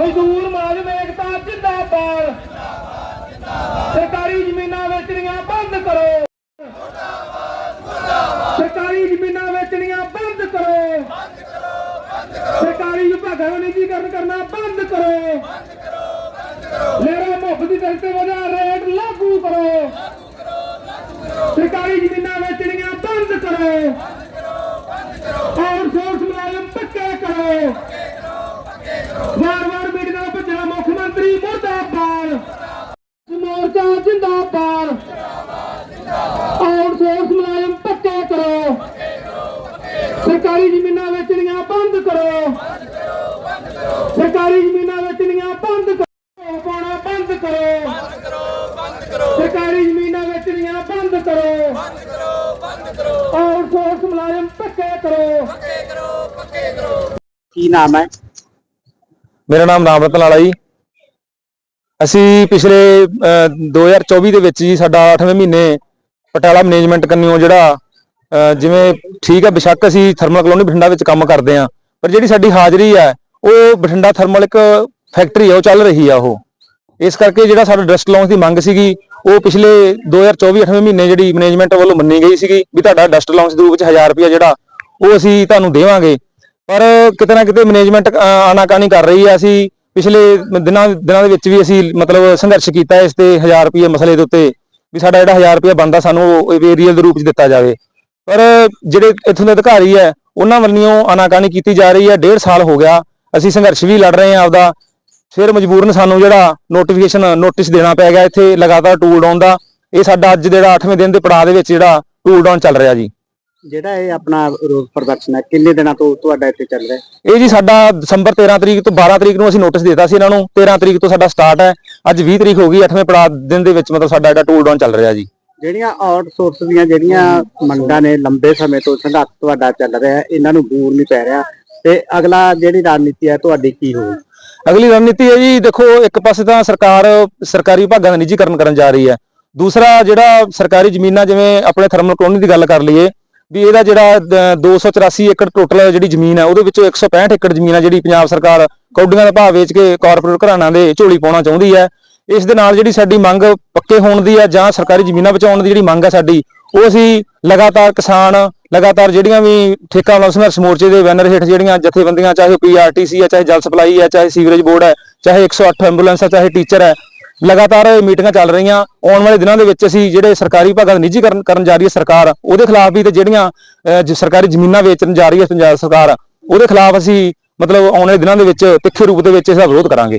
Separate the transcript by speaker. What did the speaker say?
Speaker 1: ਮਜ਼ਦੂਰ ਮੁਲਾਜ਼ਮ ਏਕਤਾ ਜਿੰਦਾਬਾਦ। ਸਰਕਾਰੀ ਜ਼ਮੀਨਾਂ ਵੇਚਣੀਆਂ ਬੰਦ ਕਰੋ। ਸਰਕਾਰੀ ਜ਼ਮੀਨਾਂ ਵੇਚਣੀਆਂ ਬੰਦ ਕਰੋ। ਸਰਕਾਰੀ ਵਿਭਾਗਾਂ ਨੂੰ ਨਿੱਜੀਕਰਨ ਕਰਨਾ ਬੰਦ ਕਰੋ। ਮੇਰਾ ਮੁਫਤ ਦੀ ਦਰ ਤੇ ਵਧਾ ਰੇਟ ਲਾਗੂ ਕਰੋ। ਸਰਕਾਰੀ ਜ਼ਮੀਨਾਂ ਵੇਚਣੀਆਂ ਬੰਦ ਕਰੋ। ਆਊਟਸੋਰਸ ਮੁਲਾਜ਼ਮ ਪੱਕੇ ਕਰੋ। ਮੋਰਚਾ ਜਿੰਦਾਬਾਦ। ਆਊਟਸੋਰਸ ਮੁਲਾਜ਼ਮ ਪੱਕੇ ਕਰੋ। ਸਰਕਾਰੀ ਜ਼ਮੀਨਾਂ ਵੇਚਣੀਆਂ ਬੰਦ ਕਰੋ। ਸਰਕਾਰੀ ਜ਼ਮੀਨਾਂ ਵੇਚਣੀਆਂ ਬੰਦ ਕਰੋ। ਪਾਉਣਾ ਬੰਦ ਕਰੋ। ਸਰਕਾਰੀ ਜ਼ਮੀਨਾਂ ਵੇਚਣੀਆਂ ਬੰਦ ਕਰੋ। ਆਊਟਸੋਰਸ ਮੁਲਾਜ਼ਮ ਪੱਕੇ ਕਰੋ।
Speaker 2: ਕੀ ਨਾਮ ਹੈ?
Speaker 3: ਮੇਰਾ ਨਾਮ ਰਾਮ ਰਤਨ ਲਾਲਾ ਜੀ। ਅਸੀਂ ਪਿਛਲੇ ਅਹ, 2024 ਦੇ ਵਿੱਚ ਜੀ ਸਾਡਾ 8ਵੇਂ ਮਹੀਨੇ ਪਟਿਆਲਾ ਮੈਨੇਜਮੈਂਟ ਕੰਨਿਓ ਜਿਹੜਾ ਅਹ, ਜਿਵੇਂ ਠੀਕ ਹੈ ਬਿਸ਼ੱਕ ਅਸੀਂ ਥਰਮਲ ਕਲੋਨੀ ਬਠਿੰਡਾ ਵਿੱਚ ਕੰਮ ਕਰਦੇ ਆ ਪਰ ਜਿਹੜੀ ਸਾਡੀ ਹਾਜ਼ਰੀ ਹੈ ਉਹ ਬਠਿੰਡਾ ਥਰਮਲ ਇੱਕ ਫੈਕਟਰੀ ਹੈ ਉਹ ਚੱਲ ਰਹੀ ਆ ਉਹ। ਇਸ ਕਰਕੇ ਜਿਹੜਾ ਸਾਡਾ ਡਸਟ ਲਾਉਂਸ ਦੀ ਮੰਗ ਸੀਗੀ ਉਹ ਪਿਛਲੇ 2024 8ਵੇਂ ਮਹੀਨੇ ਜਿਹੜੀ ਮੈਨੇਜਮੈਂਟ ਵੱਲੋਂ ਮੰਨੀ ਗਈ ਸੀਗੀ ਵੀ ਤੁਹਾਡਾ ਡਸਟ ਲਾਉਂਸ ਦੇ ਰੂਪ ਵਿੱਚ 1000 ਰੁਪਇਆ ਜਿਹੜਾ ਉਹ ਅਸੀਂ ਤੁਹਾਨੂੰ ਦੇਵਾਂਗੇ। ਪਰ ਕਿਤੇ ਨਾ ਕਿਤੇ ਮੈਨੇਜਮੈਂਟ ਆਨਾਕਾਨੀ ਕਰ ਰਹੀ ਹੈ ਅਸੀਂ ਪਿਛਲੇ ਦਿਨਾਂ ਦਿਨਾਂ ਦੇ ਵਿੱਚ ਵੀ ਅਸੀਂ ਮਤਲਬ ਸੰਘਰਸ਼ ਕੀਤਾ ਇਸ ਤੇ 1000 ਰੁਪਏ ਮਸਲੇ ਦੇ ਉੱਤੇ ਵੀ ਸਾਡਾ ਜਿਹੜਾ 1000 ਰੁਪਏ ਬੰਦਾ ਸਾਨੂੰ ਉਹ ਏਰੀਅਲ ਦੇ ਰੂਪ ਚ ਦਿੱਤਾ ਜਾਵੇ। ਪਰ ਜਿਹੜੇ ਇੱਥੋਂ ਦੇ ਅਧਿਕਾਰੀ ਹੈ, ਉਹਨਾਂ ਵੱਲੋਂ ਆਨਾਕਾਨੀ ਕੀਤੀ ਜਾ ਰਹੀ ਹੈ, ਡੇਢ ਸਾਲ ਹੋ ਗਿਆ, ਅਸੀਂ ਸੰਘਰਸ਼ ਵੀ ਲੜ ਰਹੇ ਹਾਂ ਆਪਦਾ। ਫਿਰ ਮਜਬੂਰਨ ਸਾਨੂੰ ਜਿਹੜਾ ਨੋਟੀਫਿਕੇਸ਼ਨ ਨੋਟਿਸ ਦੇਣਾ ਪੈ ਗਿਆ ਇੱਥੇ ਲਗਾਤਾਰ ਟੂਲ ਡਾਊਨ ਦਾ। ਇਹ ਸਾਡਾ ਅੱਜ ਜਿਹੜਾ 8ਵੇਂ ਦਿਨ ਦੇ ਪੜਾਅ ਦੇ ਵਿੱਚ ਜਿਹੜਾ ਟੂਲ ਡਾਊਨ ਚੱਲ ਰਿਹਾ ਜੀ।
Speaker 2: ਜਿਹੜਾ ਇਹ ਆਪਣਾ ਰੋਜ਼ ਪ੍ਰਦਰਸ਼ਨ ਹੈ ਕਿੰਨੇ ਦਿਨਾਂ ਤੋਂ ਤੁਹਾਡਾ ਇੱਥੇ ਚੱਲ ਰਿਹਾ ਹੈ?
Speaker 3: ਇਹ ਜੀ ਸਾਡਾ ਦਸੰਬਰ 13 ਤਰੀਕ ਤੋਂ 12 ਤਰੀਕ ਨੂੰ ਅਸੀਂ ਨੋਟਿਸ ਦਿੱਤਾ ਸੀ ਇਹਨਾਂ ਨੂੰ। 13 ਤਰੀਕ ਤੋਂ ਸਾਡਾ ਸਟਾਰਟ ਹੈ। ਅੱਜ 20 ਤਰੀਕ ਹੋ ਗਈ 8ਵੇਂ ਪੜਾਅ ਦਿਨ ਦੇ ਵਿੱਚ ਮਤਲਬ ਸਾਡਾ ਜਿਹੜਾ ਟੂਲ ਡਾਊਨ ਚੱਲ ਰਿਹਾ ਜੀ।
Speaker 2: ਜਿਹੜੀਆਂ ਆਊਟਸੋਰਸ ਦੀਆਂ ਜਿਹੜੀਆਂ ਮੰਗਾਂ ਨੇ ਲੰਬੇ ਸਮੇਂ ਤੋਂ ਸੰਘਰਸ਼ ਤੁਹਾਡਾ ਚੱਲ ਰਿਹਾ ਹੈ ਇਹਨਾਂ ਨੂੰ ਬੂਰ ਨਹੀਂ ਪੈ ਰਿਹਾ। ਤੇ ਅਗਲਾ ਜਿਹੜੀ ਰਣਨੀਤੀ ਹੈ ਤੁਹਾਡੀ ਕੀ ਹੋਵੇਗੀ
Speaker 3: ਅਗਲੀ ਰਣਨੀਤੀ ਹੈ ਜੀ ਦੇਖੋ ਇੱਕ ਪਾਸੇ ਤਾਂ ਸਰਕਾਰ ਸਰਕਾਰੀ ਵਿਭਾਗਾਂ ਦਾ ਨਿੱਜੀਕਰਨ ਕਰਨ ਜਾ ਰਹੀ ਹੈ। ਦੂਸਰਾ ਜਿਹੜਾ ਸਰਕਾਰੀ ਜ਼ਮੀਨਾਂ ਜਿਵੇਂ ਆਪਣੇ ਥਰਮਲ ਕਲੋਨੀ ਦੀ ਗੱਲ ਕਰ ਲਈਏ ਵੀ ਇਹਦਾ ਜਿਹੜਾ ਦ- 284 ਏਕੜ ਟੋਟਲ ਜਿਹੜੀ ਜ਼ਮੀਨ ਹੈ, ਉਹਦੇ ਵਿੱਚੋਂ 165 ਏਕੜ ਜ਼ਮੀਨ ਹੈ ਜਿਹੜੀ ਪੰਜਾਬ ਸਰਕਾਰ ਕੌਡੀਆਂ ਦਾ ਭਾਅ ਵੇਚ ਕੇ ਕਾਰਪੋਰੇਟ ਘਰਾਣਾਂ ਦੇ ਝੋਲੀ ਪਾਉਣਾ ਚਾਹੁੰਦੀ ਹੈ। ਇਸ ਦੇ ਨਾਲ ਜਿਹੜੀ ਸਾਡੀ ਮੰਗ ਪੱਕੇ ਹੋਣ ਦੀ ਹੈ ਜਾਂ ਸਰਕਾਰੀ ਜ਼ਮੀਨਾਂ ਬਚਾਉਣ ਦੀ ਜਿਹੜੀ ਮੰਗ ਹੈ ਸਾਡੀ, ਉਹ ਅਸੀਂ ਲਗਾਤਾਰ ਕਿਸਾਨ, ਲਗਾਤਾਰ ਜਿਹੜੀਆਂ ਵੀ ਠੇਕਾ ਵਾਲਾ ਸੰਘਰਸ਼ ਮੋਰਚੇ ਦੇ ਬੈਨਰ ਹੇਠ ਜਿਹੜੀਆਂ ਜਥੇਬੰਦੀਆਂ, ਚਾਹੇ ਪੀਆਰਟੀਸੀ ਹੈ, ਚਾਹੇ ਜਲ ਸਪਲਾਈ ਹੈ, ਚਾਹੇ ਸੀਵਰੇਜ ਬੋਰਡ ਹੈ, ਚਾਹੇ 108 ਐਂਬੂਲੈਂਸ ਹੈ, ਚਾਹੇ ਟੀਚਰ ਹੈ ਲਗਾਤਾਰ ਮੀਟਿੰਗਾਂ ਚੱਲ ਰਹੀਆਂ। ਆਉਣ ਵਾਲੇ ਦਿਨਾਂ ਦੇ ਵਿੱਚ ਅਸੀਂ ਜਿਹੜੇ ਸਰਕਾਰੀ ਭਾਗਾਂ ਦਾ ਨਿੱਜੀਕਰਨ ਕਰਨ ਜਾ ਰਹੀ ਹੈ ਸਰਕਾਰ ਉਹਦੇ ਖਿਲਾਫ ਵੀ ਤੇ ਜਿਹੜੀਆਂ ਅਹ, ਸਰਕਾਰੀ ਜ਼ਮੀਨਾਂ ਵੇਚਣ ਜਾ ਰਹੀ ਹੈ ਪੰਜਾਬ ਸਰਕਾਰ ਉਹਦੇ ਖਿਲਾਫ ਅਸੀਂ ਮਤਲਬ ਆਉਣ ਵਾਲੇ ਦਿਨਾਂ ਦੇ ਵਿੱਚ ਤਿੱਖੇ ਰੂਪ ਦੇ ਵਿੱਚ ਇਸ ਦਾ ਵਿਰੋਧ ਕਰਾਂਗੇ।